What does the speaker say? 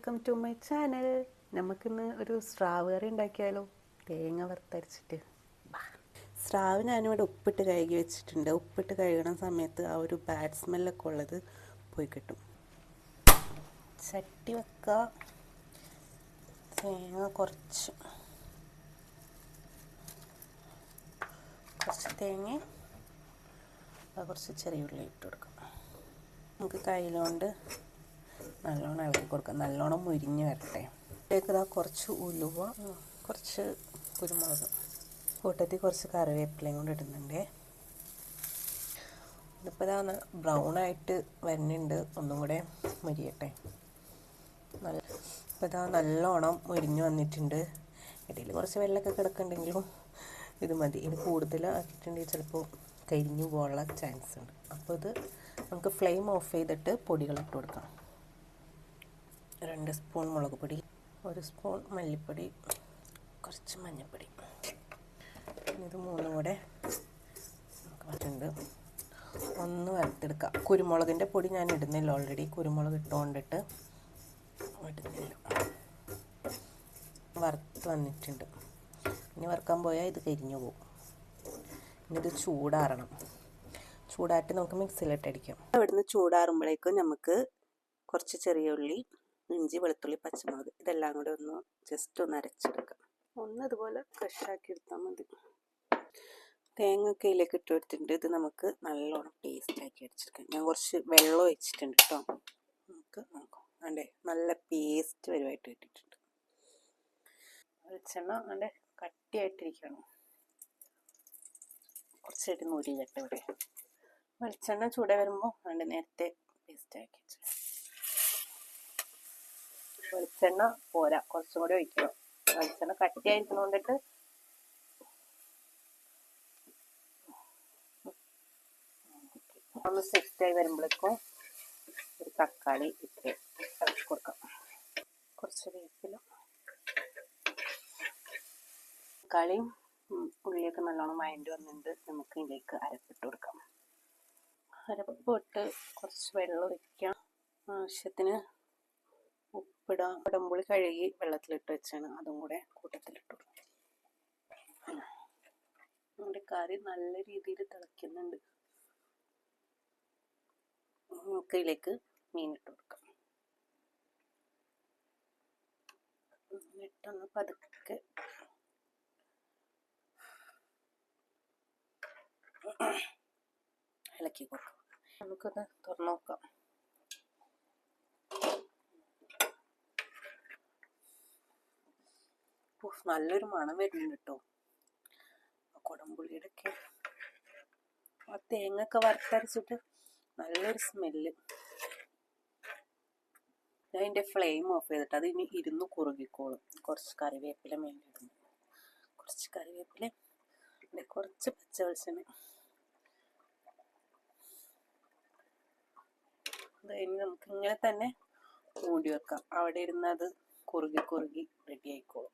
Welcome to my channel. നമുക്കിന്ന് ഒരു സ്രാവ് കറി ഉണ്ടാക്കിയാലോ? തേങ്ങ വറുത്തരച്ചിട്ട്. സ്രാവ് ഞാനിവിടെ ഉപ്പിട്ട് കഴുകി വെച്ചിട്ടുണ്ട്. ഉപ്പിട്ട് കഴുകണ സമയത്ത് ആ ഒരു ബാഡ് സ്മെല്ലൊക്കെ ഉള്ളത് പോയി കിട്ടും. ചട്ടി വെക്കുക തേങ്ങ കുറച്ച്. കുറച്ച് തേങ്ങ. കുറച്ച് ചെറിയ ഉള്ളി ഇട്ട് കൊടുക്കാം. നമുക്ക് കയ്യിലുകൊണ്ട് നല്ലോണം ഇളക്കി കൊടുക്കുക നല്ലോണം മുരിഞ്ഞ് വരട്ടെ. ഇതിലേക്ക് ഇതാ കുറച്ച് ഉലുവ കുറച്ച് കുരുമുളക് കൂട്ടത്തിൽ കുറച്ച് കറിവേപ്പിലയും കൊണ്ട് ഇടുന്നുണ്ട്. ഇതിപ്പോൾ ഇതാ ബ്രൗൺ ആയിട്ട് വരുന്നുണ്ട്. ഒന്നും കൂടെ മുരിയട്ടെ. നല്ല ഇപ്പോൾ ഇതാ നല്ലോണം മുരിഞ്ഞു വന്നിട്ടുണ്ട്. ഇടയിൽ കുറച്ച് വെള്ളമൊക്കെ കിടക്കുന്നുണ്ടെങ്കിലും ഇത് മതി. ഇത് കൂടുതൽ ആക്കിയിട്ടുണ്ടെങ്കിൽ ചിലപ്പോൾ കരിഞ്ഞു പോകാനുള്ള ചാൻസ് ഉണ്ട്. അപ്പോൾ ഇത് നമുക്ക് ഫ്ലെയിം ഓഫ് ചെയ്തിട്ട് പൊടികൾ ഇട്ട് കൊടുക്കാം. രണ്ട് സ്പൂൺ മുളക് പൊടി ഒരു സ്പൂൺ മല്ലിപ്പൊടി കുറച്ച് മഞ്ഞൾപ്പൊടി. ഇത് മൂന്നും കൂടെ നമുക്ക് ഒന്ന് വറുത്തെടുക്കാം. കുരുമുളകിന്റെ പൊടി ഞാൻ ഇടുന്നില്ല ഓൾറെഡി കുരുമുളക് ഇട്ടുകൊണ്ടിട്ട് ഇടുന്നില്ല. വറുത്ത് വന്നിട്ടുണ്ട്. ഇനി വറുക്കാൻ പോയാൽ ഇത് കരിഞ്ഞു പോകും ഇനി ഇത് ചൂടാറണം. ചൂടാറ്റി നമുക്ക് മിക്സിയിലിട്ടടിക്കാം അവിടുന്ന് ചൂടാറുമ്പോഴേക്കും നമുക്ക് കുറച്ച് ചെറിയ ഉള്ളി ഇഞ്ചി വെളുത്തുള്ളി പച്ചമുളക് ഇതെല്ലാം കൂടെ ഒന്ന് ജസ്റ്റ് ഒന്ന് അരച്ചെടുക്കാം. ഒന്ന് ഇതുപോലെ ഫ്രഷാക്കി എടുത്താൽ മതി. തേങ്ങ ഒക്കെ ഇതിലേക്ക് ഇട്ട് കൊടുത്തിട്ടുണ്ട്. ഇത് നമുക്ക് നല്ലോണം പേസ്റ്റ് ആക്കി അടിച്ചെടുക്കാം ഞാൻ കുറച്ച് വെള്ളം ഒഴിച്ചിട്ടുണ്ട് കേട്ടോ നമുക്ക് നോക്കാം. അതെ നല്ല പേസ്റ്റ് വരുമായിട്ട് ഇട്ടിട്ടുണ്ട് വെളിച്ചെണ്ണ അതെ കട്ടിയായിട്ടിരിക്കണം. കുറച്ചായിട്ട് നൂരിയിലിട്ട് ഇവിടെ വെളിച്ചെണ്ണ ചൂടെ വരുമ്പോൾ അതെ നേരത്തെ പേസ്റ്റ് ആക്കി വെച്ചു വെളിച്ചെണ്ണ പോരാ. കുറച്ചും കൂടി ഒഴിക്കണം. വെളിച്ചെണ്ണ കട്ടിയായിരിക്കണോണ്ടിട്ട് ഒന്ന് സെറ്റായി വരുമ്പോഴേക്കും ഒരു തക്കാളി ഇട്ട് കൊടുക്കാം. കുറച്ച് വേപ്പില തക്കാളിയും ഉള്ളിയൊക്കെ നല്ലോണം വഴണ്ടി വന്നിട്ട് നമുക്ക് ഇതിലേക്ക് അരപ്പിട്ട് കൊടുക്കാം. അരപ്പ് ഇട്ട് കുറച്ച് വെള്ളം ഒഴിക്കാം ആവശ്യത്തിന് ഉപ്പിടാം ഇടുമ്പോൾ കഴുകി വെള്ളത്തിലിട്ട് വെച്ചാണ് അതും കൂടെ കൂട്ടത്തിലിട്ട് നമ്മുടെ കറി നല്ല രീതിയിൽ തിളയ്ക്കുന്നുണ്ട്. നമുക്ക് ഇതിലേക്ക് മീനിട്ട് കൊടുക്കാം. ഇട്ടൊന്ന് പതുക്കെ. ഇളക്കി കൊടുക്കാം. നമുക്കൊന്ന് തുറന്നു നോക്കാം. നല്ലൊരു മണം വരുന്നുണ്ട് കേട്ടോ കുടംപുളിയുടെ ഒക്കെ ആ തേങ്ങ ഒക്കെ വറുത്തരച്ചിട്ട് നല്ലൊരു സ്മെല്ല്. ഞാൻ എന്റെ ഫ്ലെയിം ഓഫ് ചെയ്തിട്ട് അത് ഇനി ഇരുന്ന് കുറുകിക്കോളും. കുറച്ച് കറിവേപ്പില മേലിടുന്നു കുറച്ച് കറിവേപ്പില കുറച്ച് പച്ച വെളിച്ചെണ്ണ ഇനി നമുക്ക് ഇങ്ങനെ തന്നെ മൂടി വെക്കാം. അവിടെ ഇരുന്ന് അത് കുറുകി കുറുകി റെഡി ആയിക്കോളും.